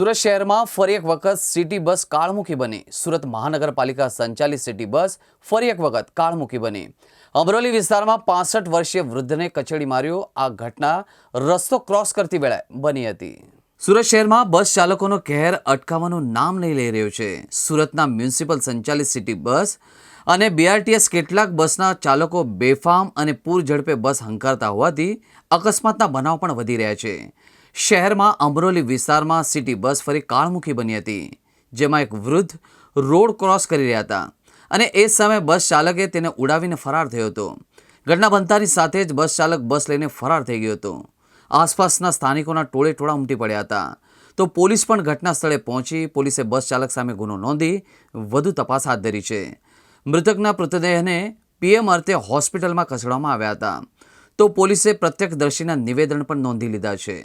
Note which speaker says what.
Speaker 1: સુરત શહેરમાં ફરી એક વખત સિટી બસ કાળમુખી બની. સુરત મહાનગરપાલિકા સંચાલિત સિટી બસ ફરી એક વખત કાળમુખી બની. અમરોલી વિસ્તારમાં પાસઠ વર્ષીય વૃદ્ધને કચેડી માર્યો. આ ઘટના રસ્તો ક્રોસ કરતી વેળાએ બની હતી. સુરત શહેરમાં બસ ચાલકોનો કહેર અટકાવવાનું નામ નહીં લઈ રહ્યો છે. સુરતના મ્યુનિસિપલ સંચાલિત સિટી બસ અને બીઆરટીએસ કેટલાક બસના ચાલકો બેફામ અને પૂર ઝડપે બસ હંકારતા હોવાથી અકસ્માતના બનાવ પણ વધી રહ્યા છે. શહેરમાં અમરોલી વિસ્તારમાં સિટી બસ ફરી કાળમુખી બની હતી, જેમાં એક વૃદ્ધ રોડ ક્રોસ કરી રહ્યા હતા અને એ સમયે બસ ચાલકે તેને ઉડાવીને ફરાર થયો હતો. ઘટના બનતાની સાથે જ બસ ચાલક બસ લઈને ફરાર થઈ ગયો હતો. આસપાસના સ્થાનિકોના ટોળે ટોળા ઉમટી પડ્યા હતા. તો પોલીસ પણ ઘટના સ્થળે પહોંચી પોલીસે બસ ચાલક સામે ગુનો નોંધી વધુ તપાસ હાથ ધરી છે. મૃતકના મૃતદેહને પીએમ અર્થે હોસ્પિટલમાં ખસેડવામાં આવ્યા હતા. તો પોલીસે પ્રત્યક્ષદર્શીના નિવેદન પણ નોંધી લીધા છે.